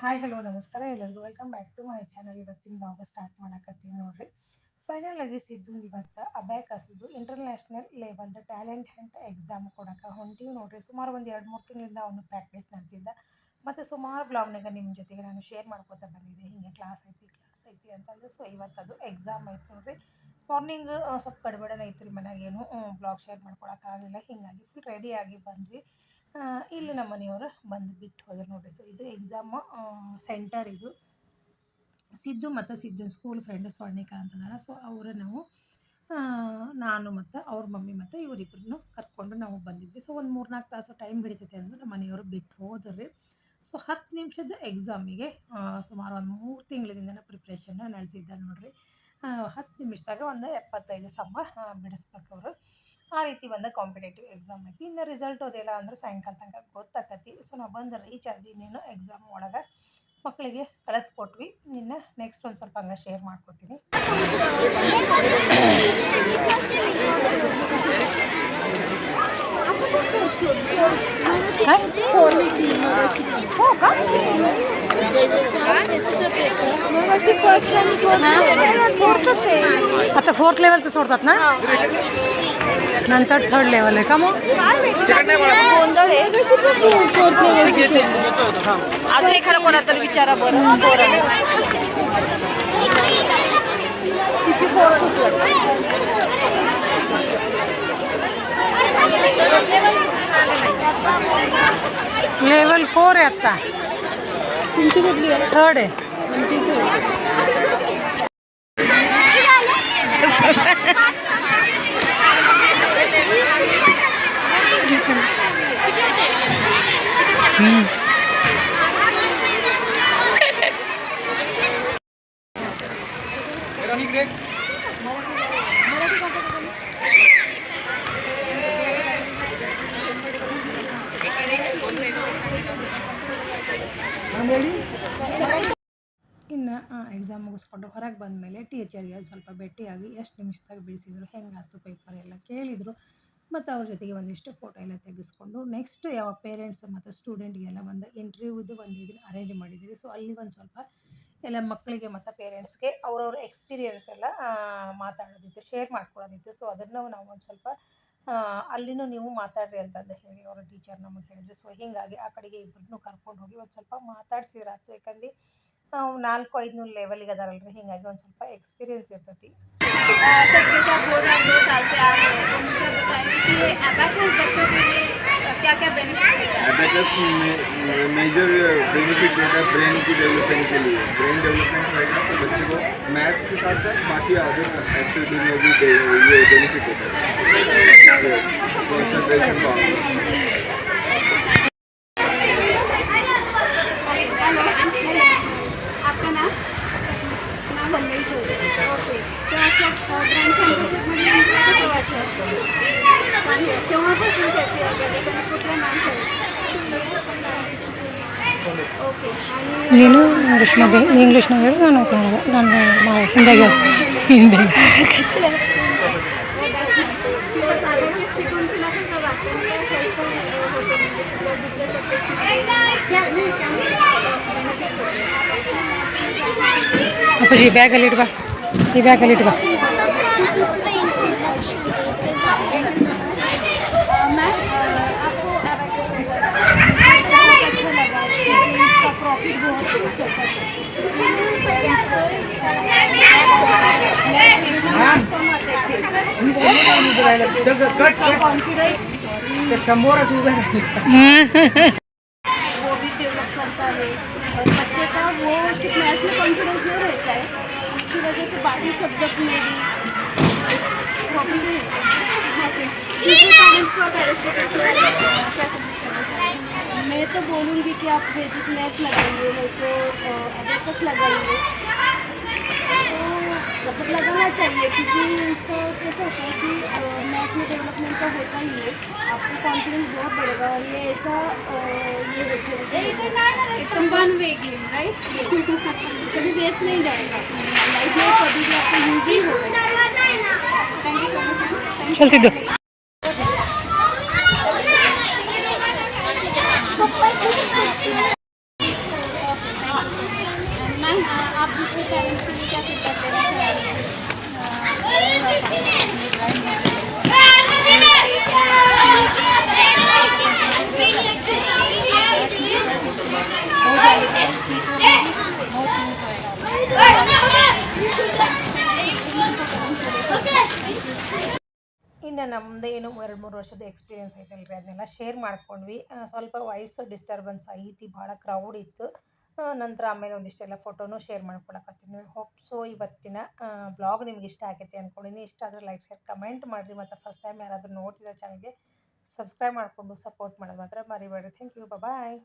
Hi hello ನಮಸ್ಕಾರ. ಎಲ್ಲರಿಗೂ welcome back to my channel ಇವತ್ತಿನ ನಾವು ಸ್ಟಾರ್ಟ್ ಮಾಡಕತ್ತೀವಿ ನೋಡ್ರಿ. ಫೈನಲ್ ಆಗಿ ಸಿದ್ದು ಇವತ್ತು ಅಬ್ಯಾಕಸ್ದು ಇಂಟರ್ನ್ಯಾಷನಲ್ ಲೆವೆಲ್ದ ಟ್ಯಾಲೆಂಟ್ ಹಂಟ್ ಎಕ್ಸಾಮ್ ಕೊಡೋಕೆ ಹೊಂಟೀವಿ ನೋಡ್ರಿ. ಸುಮಾರು ಒಂದು ಎರಡು ಮೂರು ತಿಂಗಳಿಂದ ಅವನು ಪ್ರಾಕ್ಟೀಸ್ ನಡೆಸಿದ್ದ. ಮತ್ತು ಸುಮಾರು ಬ್ಲಾಗ್ನಾಗ ನಿಮ್ಮ ಜೊತೆಗೆ ನಾನು ಶೇರ್ ಮಾಡ್ಕೊತಾ ಬಂದಿದ್ದೆ. ಹಿಂಗೆ ಕ್ಲಾಸ್ ಐತಿ ಕ್ಲಾಸ್ ಐತಿ ಅಂತಂದ್ರೆ ಸೊ ಇವತ್ತು ಅದು ಎಕ್ಸಾಮ್ ಐತೆ ನೋಡ್ರಿ. ಮಾರ್ನಿಂಗ್ ಸ್ವಲ್ಪ ಗಡ್ಬಡನ ಐತ್ರಿ ಮನ್ಯಾಗ ಏನು ಬ್ಲಾಗ್ ಶೇರ್ ಮಾಡ್ಕೊಳಕ್ಕಾಗಲಿಲ್ಲ. ಹಿಂಗಾಗಿ ಫುಲ್ ರೆಡಿಯಾಗಿ ಬಂದ್ವಿ. ಇಲ್ಲಿ ನಮ್ಮ ಮನೆಯವರು ಬಂದು ಬಿಟ್ಟು ಹೋದ್ರು ನೋಡ್ರಿ. ಸೊ ಇದು ಎಕ್ಸಾಮ್ ಸೆಂಟರ್ ಇದು. ಸಿದ್ದು ಮತ್ತು ಸಿದ್ದು ಸ್ಕೂಲ್ ಫ್ರೆಂಡ್ ಸ್ವರ್ಣಿಕಾ ಅಂತದಾಳ. ಸೊ ಅವರ ನಾವು ನಾನು ಮತ್ತು ಅವ್ರ ಮಮ್ಮಿ ಮತ್ತು ಇವರಿಬ್ಬರನ್ನು ಕರ್ಕೊಂಡು ನಾವು ಬಂದಿದ್ವಿ. ಸೊ ಒಂದು ಮೂರ್ನಾಲ್ಕು ತಾಸು ಟೈಮ್ ಹಿಡಿತೈತೆ ಅಂದ್ರೆ ನಮ್ಮ ಮನೆಯವರು ಬಿಟ್ಟು ಹೋದ್ರಿ. ಸೊ ಹತ್ತು ನಿಮಿಷದ ಎಕ್ಸಾಮಿಗೆ ಸುಮಾರು ಒಂದು ಮೂರು ತಿಂಗಳಿಂದ ಪ್ರಿಪ್ರೇಷನ್ನ ನಡೆಸಿದ್ದ ನೋಡ್ರಿ. ಹತ್ತು ನಿಮಿಷದಾಗ ಒಂದು ಎಪ್ಪತ್ತೈದು ಸಮ ಬಿಡಿಸ್ಬೇಕು ಅವರು. ಆ ರೀತಿ ಒಂದು ಕಾಂಪಿಟೇಟಿವ್ ಎಕ್ಸಾಮ್ ಐತಿ. ಇನ್ನು ರಿಸಲ್ಟ್ ಓದಿಲ್ಲ ಅಂದ್ರೆ ಸಾಯಂಕಾಲ ತನಕ ಗೊತ್ತಾಕತಿ. ಸೊ ನಾವು ಬಂದು ರೀಚ್ ಆದ್ವಿ ನೀನು ಎಕ್ಸಾಮ್ ಒಳಗೆ. ಮಕ್ಕಳಿಗೆ ಕಳಿಸ್ಕೊಟ್ವಿ. ನಿನ್ನ ನೆಕ್ಸ್ಟ್ ಒಂದು ಸ್ವಲ್ಪ ಹಂಗೆ ಶೇರ್ ಮಾಡ್ಕೊತೀನಿ. हो का? आता फोर्थ लेवलचं सोडतात ना? नंतर थर्ड लेवल आहे का मग? अजून एखादा कोणा तरी विचारा बरं. तिची फोर्थ लेवल फोर आहे आता। थर्ड है। आमची ಇನ್ನು ಎಕ್ಸಾಮ್ ಮುಗಿಸ್ಕೊಂಡು ಹೊರಗೆ ಬಂದ ಮೇಲೆ ಟೀಚರ್ಗೆ ಸ್ವಲ್ಪ ಭೇಟಿಯಾಗಿ ಎಷ್ಟು ನಿಮಿಷದಾಗ ಬಿಡಿಸಿದ್ರು ಹೆಂಗಾಯ್ತು ಪೇಪರ್ ಎಲ್ಲ ಕೇಳಿದರು. ಮತ್ತು ಅವ್ರ ಜೊತೆಗೆ ಒಂದಿಷ್ಟು ಫೋಟೋ ಎಲ್ಲ ತೆಗೆಸ್ಕೊಂಡು ನೆಕ್ಸ್ಟ್ ಯಾವ ಪೇರೆಂಟ್ಸ್ ಮತ್ತು ಸ್ಟೂಡೆಂಟ್ಗೆಲ್ಲ ಒಂದು ಇಂಟರ್ವ್ಯೂದು ಒಂದು ಇದನ್ನು ಅರೇಂಜ್ ಮಾಡಿದ್ದೀರಿ ಸೊ ಅಲ್ಲಿ ಒಂದು ಸ್ವಲ್ಪ ಎಲ್ಲ ಮಕ್ಕಳಿಗೆ ಮತ್ತು ಪೇರೆಂಟ್ಸ್ಗೆ ಅವ್ರವ್ರ ಎಕ್ಸ್ಪೀರಿಯನ್ಸ್ ಎಲ್ಲ ಮಾತಾಡೋದಿತ್ತು ಶೇರ್ ಮಾಡ್ಕೊಳ್ಳೋದಿತ್ತು ಸೊ ಅದನ್ನು ನಾವು ಒಂದು ಸ್ವಲ್ಪ ಅಲ್ಲಿನೂ ನೀವು ಮಾತಾಡ್ರಿ ಅಂತಂದು ಹೇಳಿ ಅವರ ಟೀಚರ್ ನಮಗೆ ಹೇಳಿದ್ರು ಸೊ ಹೀಗಾಗಿ ಆ ಕಡೆಗೆ ಇಬ್ಬರನ್ನೂ ಕರ್ಕೊಂಡು ಹೋಗಿ ಒಂದು ಸ್ವಲ್ಪ ಮಾತಾಡ್ಸಿದ್ರಾತು ಯಾಕಂದ್ರೆ ನಾವು ನಾಲ್ಕು ಐದು ಲೆವೆಲಿಗೆ ಅದಾರಲ್ರಿ ಹೀಗಾಗಿ ಒಂದು ಸ್ವಲ್ಪ ಎಕ್ಸ್ಪೀರಿಯನ್ಸ್ ಇರ್ತೈತಿ सबके साथ बोल रहे हैं दो साल से आ रहे हैं तो मुझे बताइए कि ये अबैकस बच्चों के लिए क्या क्या बेनिफिट है अबैकस में मेजर बेनिफिट रहता है ब्रेन की डेवलपमेंट के लिए ब्रेन डेवलपमेंट रहेगा तो बच्चे को मैथ्स के साथ साथ बाकी अदर एक्टिविटी में भी दे- ये बेनिफिट होता है కాన్సన్ట్రేషన్ బాగుంది నేను ఇంగ్లీష్ నగర్ ఇంగ్లీష్ నగర్ నన్ను నన్ను మా హిందీ హిందీ ಅಪ್ಪಾಜಿ ಈ ಬ್ಯಾಗಲ್ಲಿ ಇಟ್ಬಾ ಈ ಬ್ಯಾಗಲ್ಲಿ ಇಟ್ಬಾ मैम आपको करता है। और बच्चे का वो सिर्फ़ मैथ्स में कॉन्फिडेंस नहीं रहता है। उसकी वजह से बाकी सब्जेक्ट में भी प्रॉब्लम है। के बारे में तो बोलूँगी कि आप वैदिक मैथ्स लगाइए, नहीं तो अबेकस लगाइए। तो मतलब लगाना चाहिए, क्योंकि इसका कैसे होता है कि मैथ्स में डेवलपमेंट तो होता ही है, आपका कॉन्फिडेंस बहुत बढ़ेगा और ये ऐसा ये एकदम वन वे गेम राइट कभी वेस्ट नहीं जाएगा लाइफ में कभी भी आपको यूज़ ही होगा थैंक यू सो मच चल सिद्धू ಇನ್ನು ನಮ್ಮದು ಏನು ಎರಡು ಮೂರು ವರ್ಷದ ಎಕ್ಸ್ಪೀರಿಯನ್ಸ್ ಐತಲ್ರಿ ಅದನ್ನೆಲ್ಲ ಶೇರ್ ಮಾಡ್ಕೊಂಡ್ವಿ. ಸ್ವಲ್ಪ ವಾಯ್ಸ್ ಡಿಸ್ಟರ್ಬೆನ್ಸ್ ಐತಿ, ಭಾಳ ಕ್ರೌಡ್ ಇತ್ತು. ನಂತರ ಆಮೇಲೆ ಒಂದಿಷ್ಟೆಲ್ಲ ಫೋಟೋನು ಶೇರ್ ಮಾಡ್ಕೊಳಕತ್ತೀನಿ. ಹೋಪ್ ಸೊ ಇವತ್ತಿನ ಬ್ಲಾಗ್ ನಿಮ್ಗೆ ಇಷ್ಟ ಆಗೈತೆ ಅಂದ್ಕೊಂಡಿನಿ ಇಷ್ಟ ಆದರೆ ಲೈಕ್ ಶೇರ್ ಕಮೆಂಟ್ ಮಾಡಿರಿ. ಮತ್ತು ಫಸ್ಟ್ ಟೈಮ್ ಯಾರಾದರೂ ನೋಡ್ತಿದ್ರೆ ಚಾನಲ್ಗೆ ಸಬ್ಸ್ಕ್ರೈಬ್ ಮಾಡಿಕೊಂಡು ಸಪೋರ್ಟ್ ಮಾಡೋದು ಮಾತ್ರ ಮರಿಬೇಡ್ರಿ. Thank you bye